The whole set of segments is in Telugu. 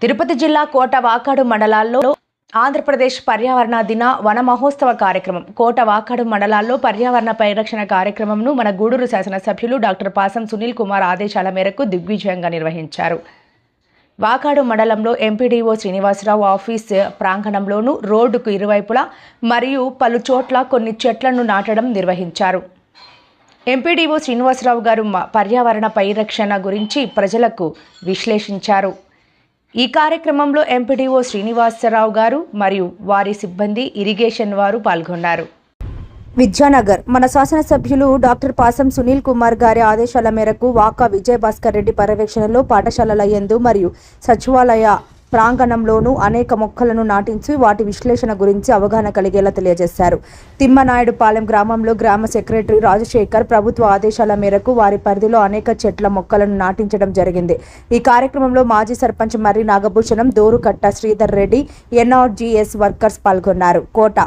తిరుపతి జిల్లా కోట వాకాడు మండలాల్లో ఆంధ్రప్రదేశ్ పర్యావరణ దిన వన మహోత్సవ కార్యక్రమం. కోట వాకాడు మండలాల్లో పర్యావరణ పరిరక్షణ కార్యక్రమంను మన గూడూరు శాసనసభ్యులు డాక్టర్ పాసం సునీల్ కుమార్ ఆదేశాల మేరకు దిగ్విజయంగా నిర్వహించారు. వాకాడు మండలంలో ఎంపీడీఓ శ్రీనివాసరావు ఆఫీస్ ప్రాంగణంలోనూ రోడ్డుకు ఇరువైపులా మరియు పలు చోట్ల కొన్ని చెట్లను నాటడం నిర్వహించారు. ఎంపీడీఓ శ్రీనివాసరావు గారు మ- పర్యావరణ పరిరక్షణ గురించి ప్రజలకు విశ్లేషించారు. ఈ కార్యక్రమంలో ఎంపీడీఓ శ్రీనివాసరావు గారు మరియు వారి సిబ్బంది ఇరిగేషన్ వారు పాల్గొన్నారు. విద్యానగర్ మన శాసనసభ్యులు డాక్టర్ పాసం సునీల్ కుమార్ గారి ఆదేశాల మేరకు వాకా విజయభాస్కర్ రెడ్డి పర్యవేక్షణలో పాఠశాలల యందు మరియు సచివాలయ ప్రాంగణంలోనూ అనేక మొక్కలను నాటించి వాటి విశ్లేషణ గురించి అవగాహన కలిగేలా తెలియజేశారు. తిమ్మనాయుడుపాలెం గ్రామంలో గ్రామ సెక్రటరీ రాజశేఖర్ ప్రభుత్వ ఆదేశాల మేరకు వారి పరిధిలో అనేక చెట్ల మొక్కలను నాటించడం జరిగింది. ఈ కార్యక్రమంలో మాజీ సర్పంచ్ మర్రి నాగభూషణం దోరుకట్ట శ్రీధర్ రెడ్డి ఎన్ఆర్జీఎస్ వర్కర్స్ పాల్గొన్నారు. కోట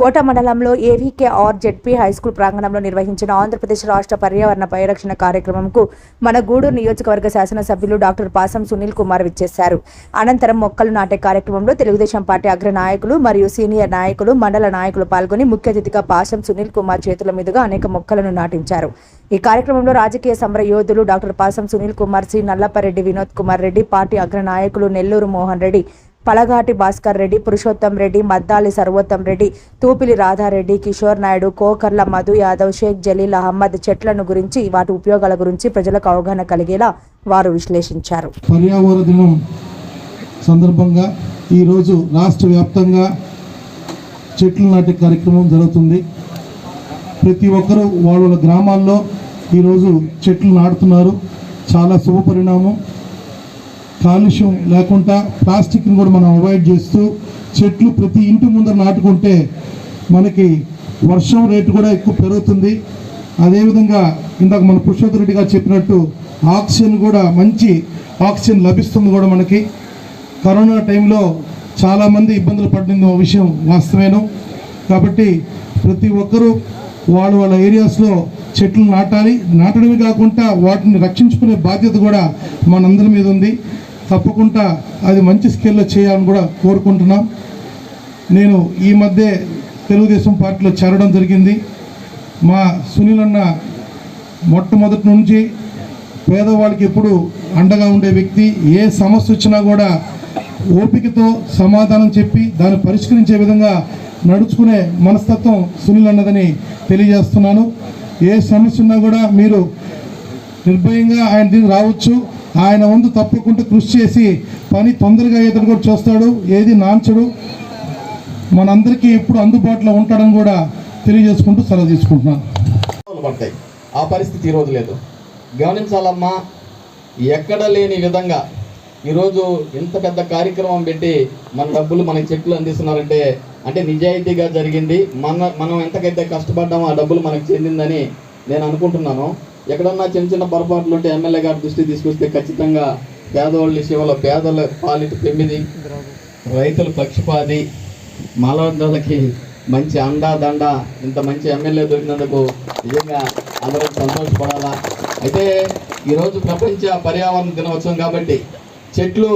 కోట మండలంలో ఏవీకే ఆర్ జెడ్పీ హైస్కూల్ ప్రాంగణంలో నిర్వహించిన ఆంధ్రప్రదేశ్ రాష్ట్ర పర్యావరణ పరిరక్షణ కార్యక్రమంకు మన గూడూరు నియోజకవర్గ శాసనసభ్యులు డాక్టర్ పాసం సునీల్ కుమార్ విచ్చేశారు. అనంతరం మొక్కలు నాటే కార్యక్రమంలో తెలుగుదేశం పార్టీ అగ్ర నాయకులు మరియు సీనియర్ నాయకులు మండల నాయకులు పాల్గొని ముఖ్య అతిథిగా పాసం సునీల్ కుమార్ చేతుల మీదుగా అనేక మొక్కలను నాటించారు. ఈ కార్యక్రమంలో రాజకీయ సమర యోధులు doctor Pasam Sunil Kumar C Nallapareddy Vinod Kumar Reddy party అగ్ర నాయకులు నెల్లూరు మోహన్ రెడ్డి పలగాటి భాస్కర్ రెడ్డి పురుషోత్తం రెడ్డి మద్దాలి సర్వోత్తం రెడ్డి తూపిలి రాధారెడ్డి కిషోర్ నాయుడు కోకర్ల మధు యాదవ్ షేక్ జలీల్ అహ్మద్ చెట్లను గురించి వాటి ఉపయోగాల గురించి ప్రజలకు అవగాహన కలిగేలా వారు విశ్లేషించారు. పర్యావరణ దినం సందర్భంగా ఈరోజు రాష్ట్ర వ్యాప్తంగా చెట్లు నాటే కార్యక్రమం జరుగుతుంది. ప్రతి ఒక్కరూ వాళ్ళ గ్రామాల్లో ఈరోజు చెట్లు నాటుతున్నారు. చాలా శుభ పరిణామం కాలుష్యం లేకుండా ప్లాస్టిక్ని కూడా మనం అవాయిడ్ చేస్తూ చెట్లు ప్రతి ఇంటి ముందర నాటుకుంటే మనకి వర్షం రేటు కూడా ఎక్కువ పెరుగుతుంది. అదేవిధంగా ఇందాక మన పురుషోత్తర రెడ్డి గారు చెప్పినట్టు ఆక్సిజన్ కూడా మంచి ఆక్సిజన్ లభిస్తుంది కూడా మనకి. కరోనా టైంలో చాలామంది ఇబ్బందులు పడిన విషయం వాస్తవేను. కాబట్టి ప్రతి ఒక్కరూ వాళ్ళ వాళ్ళ ఏరియాస్లో చెట్లు నాటాలి. నాటడమే కాకుండా వాటిని రక్షించుకునే బాధ్యత కూడా మనందరి మీద ఉంది. తప్పకుండా అది మంచి స్కేల్లో చేయాలని కూడా కోరుకుంటున్నాం. నేను ఈ మధ్య తెలుగుదేశం పార్టీలో చేరడం జరిగింది. మా సునీల్ అన్న మొట్టమొదటి నుంచి పేదవాళ్ళకి ఎప్పుడు అండగా ఉండే వ్యక్తి. ఏ సమస్య వచ్చినా కూడా ఓపికతో సమాధానం చెప్పి దాన్ని పరిష్కరించే విధంగా నడుచుకునే మనస్తత్వం సునీల్ అన్నదని తెలియజేస్తున్నాను. ఏ సమస్య ఉన్నా కూడా మీరు నిర్భయంగా ఆయన దీన్ని రావచ్చు. ఆయన ముందు తప్పకుండా కృషి చేసి పని తొందరగా అయ్యేటట్టు కూడా చూస్తాడు. ఏది నాంచడు. మనందరికీ ఎప్పుడు అందుబాటులో ఉంటాడని కూడా తెలియజేసుకుంటూ సెలవు తీసుకుంటున్నాను. పడతాయి. ఆ పరిస్థితి ఈరోజు లేదు. గమనించాలమ్మా ఎక్కడ లేని విధంగా ఈరోజు ఇంత పెద్ద కార్యక్రమం పెట్టి మన డబ్బులు మనకి చెట్లు అందిస్తున్నారంటే అంటే నిజాయితీగా జరిగింది. మన మనం ఎంతకైతే కష్టపడ్డామో ఆ డబ్బులు మనకు చెందిందని నేను అనుకుంటున్నాను. ఎక్కడన్నా చిన్న చిన్న పొరపాట్లు ఉంటే ఎమ్మెల్యే గారి దృష్టి తీసుకొస్తే ఖచ్చితంగా పేదవాళ్ళ విషయంలో పేదల పాలిటి పెమ్మిది. రైతుల పక్షపాతి. మాలవద్దలకి మంచి అండా దండ ఇంత మంచి ఎమ్మెల్యే దొరికినందుకు నిజంగా అందరూ సంతోషపడాలా. అయితే ఈరోజు ప్రపంచ పర్యావరణ దినోత్సవం కాబట్టి చెట్లు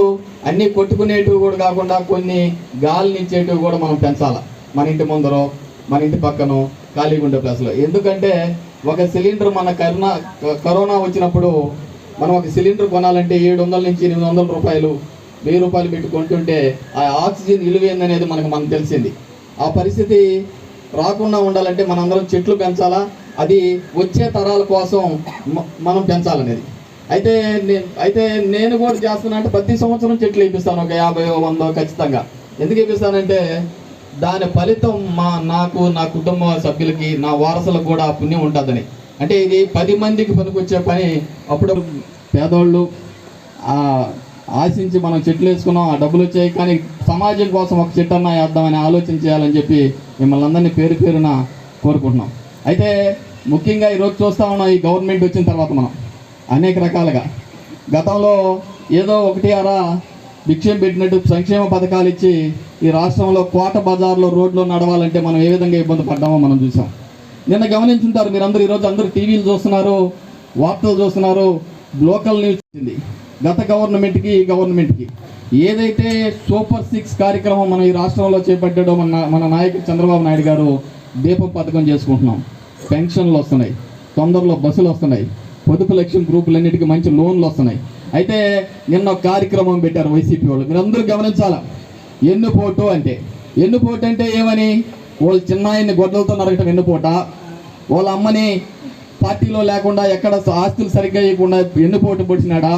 అన్నీ కొట్టుకునేటివి కూడా కాకుండా కొన్ని గాలినిచ్చేటివి కూడా మనం పెంచాలి. మన ఇంటి ముందరో మన ఇంటి పక్కనో ఖాళీగా ఉండే ప్లేస్లో ఎందుకంటే ఒక సిలిండర్ మన కరోనా కరోనా వచ్చినప్పుడు మనం ఒక సిలిండర్ కొనాలంటే ఏడు వందల నుంచి ఎనిమిది వందల రూపాయలు వెయ్యి రూపాయలు పెట్టి కొంటుంటే ఆ ఆక్సిజన్ విలువైందనేది మనకు మనకు తెలిసింది. ఆ పరిస్థితి రాకుండా ఉండాలంటే మనందరం చెట్లు పెంచాలా? అది వచ్చే తరాల కోసం మనం పెంచాలనేది. అయితే నేను అయితే నేను కూడా చేస్తున్నా అంటే ప్రతి సంవత్సరం చెట్లు వేపిస్తాను ఒక యాభై వందో ఖచ్చితంగా. ఎందుకు వేపిస్తానంటే దాని ఫలితం మా నాకు నా కుటుంబ సభ్యులకి నా వారసులకు కూడా పుణ్యం ఉంటుందని. అంటే ఇది పది మందికి పనికొచ్చే పని. అప్పుడు పేదోళ్ళు ఆశించి మనం చెట్లు వేసుకున్నాం ఆ డబ్బులు వచ్చాయి కానీ సమాజం కోసం ఒక చెట్టు అన్నా వేద్దామని ఆలోచన చేయాలని చెప్పి మిమ్మల్ని అందరినీ పేరు పేరున కోరుకుంటున్నాం. అయితే ముఖ్యంగా ఈరోజు చూస్తా ఉన్నాం ఈ గవర్నమెంట్ వచ్చిన తర్వాత మనం అనేక రకాలుగా. గతంలో ఏదో ఒకటి అరా భిక్షం పెట్టినట్టు సంక్షేమ పథకాలు ఇచ్చి ఈ రాష్ట్రంలో కోట బజార్లో రోడ్లో నడవాలంటే మనం ఏ విధంగా ఇబ్బంది పడ్డామో మనం చూసాం. నిన్న గమనించుంటారు మీరందరూ ఈరోజు అందరూ టీవీలు చూస్తున్నారు వార్తలు చూస్తున్నారు లోకల్ న్యూస్ వచ్చింది. గత గవర్నమెంట్కి ఈ గవర్నమెంట్కి. ఏదైతే సూపర్ సిక్స్ కార్యక్రమం మనం ఈ రాష్ట్రంలో చేపట్టాడో మన మన నాయకుడు చంద్రబాబు నాయుడు గారు దీపం పథకం చేసుకుంటున్నాం. పెన్షన్లు వస్తున్నాయి తొందరలో బస్సులు వస్తున్నాయి పొదుపు లక్ష్యం గ్రూపులన్నిటికీ మంచి లోన్లు వస్తున్నాయి. అయితే నిన్న ఒక కార్యక్రమం పెట్టారు వైసీపీ వాళ్ళు. మీరు అందరూ గమనించాలా? ఎన్నుపోటు అంటే. ఎన్నుపోటు అంటే ఏమని? వాళ్ళు చిన్నాయన్ని గొడ్డలతో నరకటం ఎన్నుపోట? వాళ్ళ అమ్మని పార్టీలో లేకుండా ఎక్కడ ఆస్తులు సరిగ్గా ఇవ్వకుండా ఎన్నుపోటు పొడిచినాడా?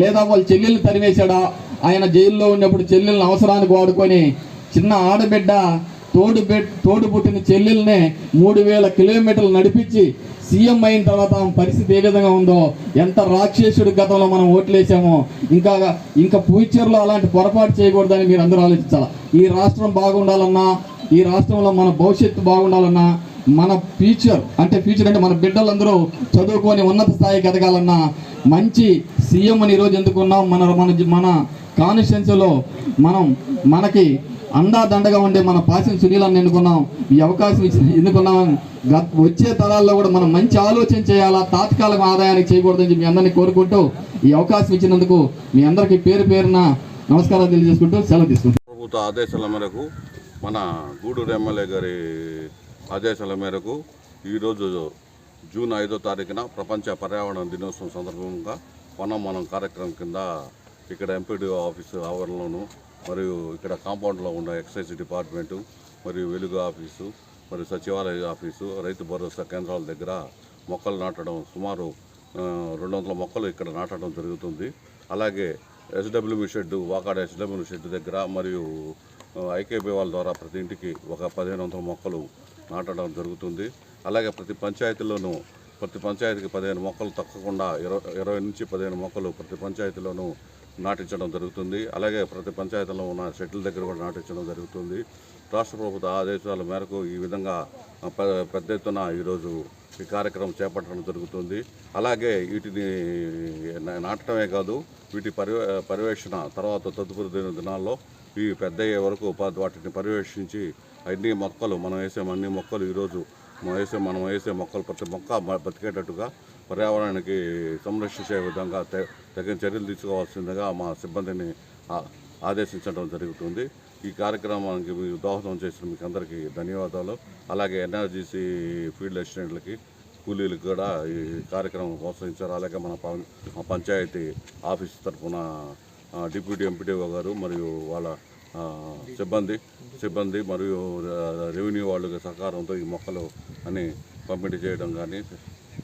లేదా వాళ్ళ చెల్లెల్ని తరివేశాడా ఆయన జైల్లో ఉన్నప్పుడు చెల్లెల్ని అవసరానికి వాడుకొని చిన్న ఆడబిడ్డ తోడు తోడు పుట్టిన చెల్లెల్నే మూడు వేల కిలోమీటర్లు నడిపించి సీఎం అయిన తర్వాత ఆమె పరిస్థితి ఏ విధంగా ఉందో ఎంత రాక్షసుడి గతంలో మనం ఓట్లేసామో ఇంకా ఇంకా ఫ్యూచర్లో అలాంటి పొరపాటు చేయకూడదని మీరు అందరూ ఆలోచించాలి? ఈ రాష్ట్రం బాగుండాలన్నా ఈ రాష్ట్రంలో మన భవిష్యత్తు బాగుండాలన్నా మన ఫ్యూచర్ అంటే ఫ్యూచర్ అంటే మన బిడ్డలందరూ చదువుకొని ఉన్నత స్థాయికి ఎదగాలన్నా మంచి సీఎం అని ఈరోజు ఎందుకున్నాం? మన మన మన కాన్స్టిట్యున్సీలో మనం మనకి అండా దండగా ఉండే మన పాసిన సునీలాన్ని ఎన్నుకున్నాం. ఈ అవకాశం ఇచ్చి ఎన్నుకున్నాం గత వచ్చే తరాల్లో కూడా మనం మంచి ఆలోచన చేయాలా తాత్కాలిక ఆదాయానికి చేయకూడదని చెప్పి మీ అందరినీ కోరుకుంటూ ఈ అవకాశం ఇచ్చినందుకు మీ అందరికీ పేరు పేరున నమస్కారాలు తెలియజేసుకుంటూ సెలవు తీసుకుంటాం ప్రభుత్వ ఆదేశాల మేరకు మన గూడూరు ఎమ్మెల్యే గారి ఆదేశాల మేరకు ఈరోజు జూన్ ఐదో తారీఖున ప్రపంచ పర్యావరణ దినోత్సవం సందర్భంగా వనం మనం కార్యక్రమం కింద ఇక్కడ ఎంపీడీఓ ఆఫీసు ఆవరణలోను మరియు ఇక్కడ కాంపౌండ్లో ఉన్న ఎక్సైజ్ డిపార్ట్మెంటు మరియు వెలుగు ఆఫీసు మరియు సచివాలయ ఆఫీసు రైతు భరోసా కేంద్రాల దగ్గర మొక్కలు నాటడం సుమారు రెండు వందల మొక్కలు ఇక్కడ నాటడం జరుగుతుంది. అలాగే SWB shed Vakada SW shed దగ్గర మరియు ఐకేబీ వాళ్ళ ద్వారా ప్రతి ఇంటికి ఒక పదిహేను వందల మొక్కలు నాటడం జరుగుతుంది. అలాగే ప్రతి పంచాయతీలోనూ ప్రతి పంచాయతీకి పదిహేను మొక్కలు తక్కకుండా ఇరవై ఇరవై నుంచి పదిహేను మొక్కలు ప్రతి పంచాయతీలోనూ నాటించడం జరుగుతుంది. అలాగే ప్రతి పంచాయతీలో ఉన్న షెడ్ల దగ్గర కూడా నాటించడం జరుగుతుంది. రాష్ట్ర ప్రభుత్వ ఆదేశాల మేరకు ఈ విధంగా పెద్ద ఎత్తున ఈరోజు ఈ కార్యక్రమం చేపట్టడం జరుగుతుంది. అలాగే వీటిని నాటడమే కాదు వీటి పర్యవేక్షణ తర్వాత తదుపరి దినాల్లో ఈ పెద్దయ్యే వరకు వాటిని పర్యవేక్షించి అన్ని మొక్కలు మనం వేసే అన్ని మొక్కలు ఈరోజు మనం వేసే మనం వేసే మొక్కలు ప్రతి మొక్క బతికేటట్టుగా పర్యావరణానికి సంరక్షించే విధంగా తగిన చర్యలు తీసుకోవాల్సిందిగా మా సిబ్బందిని ఆదేశించడం జరుగుతుంది. ఈ కార్యక్రమానికి మీరు దోహదం చేసిన మీకు అందరికీ ధన్యవాదాలు. అలాగే ఎన్ఆర్జీసీ ఫీల్డ్ అసిస్టెంట్లకి కూలీలకు కూడా ఈ కార్యక్రమం ప్రోత్సహించారు. అలాగే మన పంచాయతీ ఆఫీస్ తరఫున డిప్యూటీ ఎంపీటీఓ గారు మరియు వాళ్ళ సిబ్బంది సిబ్బంది మరియు రెవెన్యూ వాళ్ళ సహకారంతో ఈ మొక్కలు అని పంపిణీ చేయడం కానీ